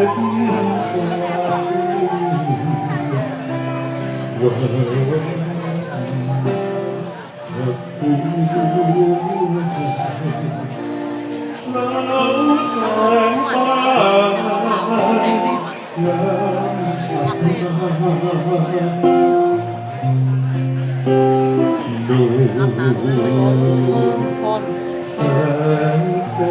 ดสายว่าจะปวดใจเราสองปานน้ำจากดูแสงเพลิ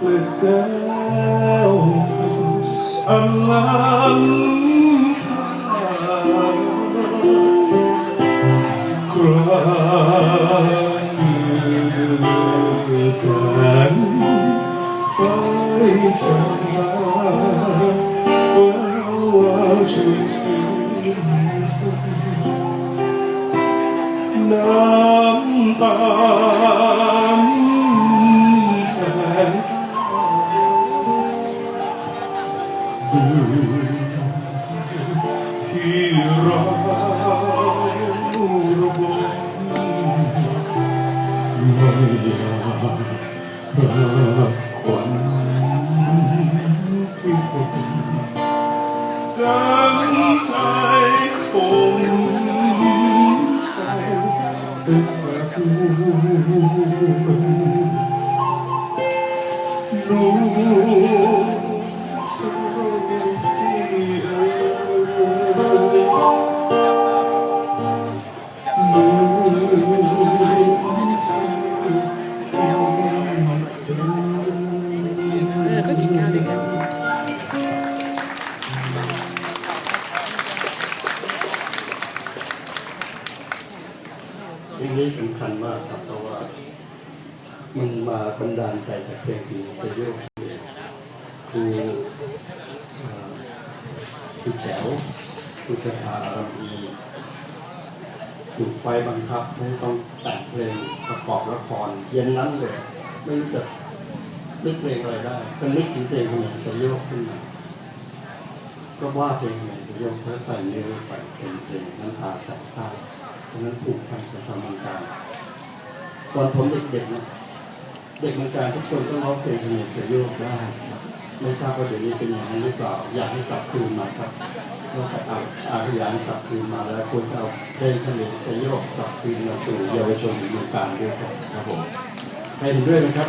ที่เราไม่ ที่เราระบมไม่อยากรักควันที่ผมจำใจคงใจเป็นเธอรู้เธอที่ากครับเพราะว่า มันมาบันดาลใจจากเพลงของเซโยครูเอ่อครูแจ๋วครูสถาอารมีถูกไฟบังคับให้ต้องแต่งเพลงประกอบละครเย็นนั้นเลยไม่รู้จะนึกเพลงอะไรได้ก็นึกถึงเพลงของเซโยขึ้นมาก็ว่าเพลงของเซโยกแล้วใส่เนื้อไปเป็นเพลงน้ำตาแสงใต้เพราะนั้นผูกพันกับชาวมังการ ตอนผมเด็กๆนะเด็กมังการทุกคนต้องร้องเพลงเพลงเสียโยกได้ไม่ทราบว่าเดี๋ยวนี้เป็นอย่างนั้นหรือเปล่า อยากให้กลับคืนมาครับก็อาอาพยานกลับคืนมาแล้วควรจะเอาเพลงเพลงเสียโยกกลับคืนมาสู่เยาวชนเมืองการด้วยครับครับผมใครเห็นด้วยนะครับ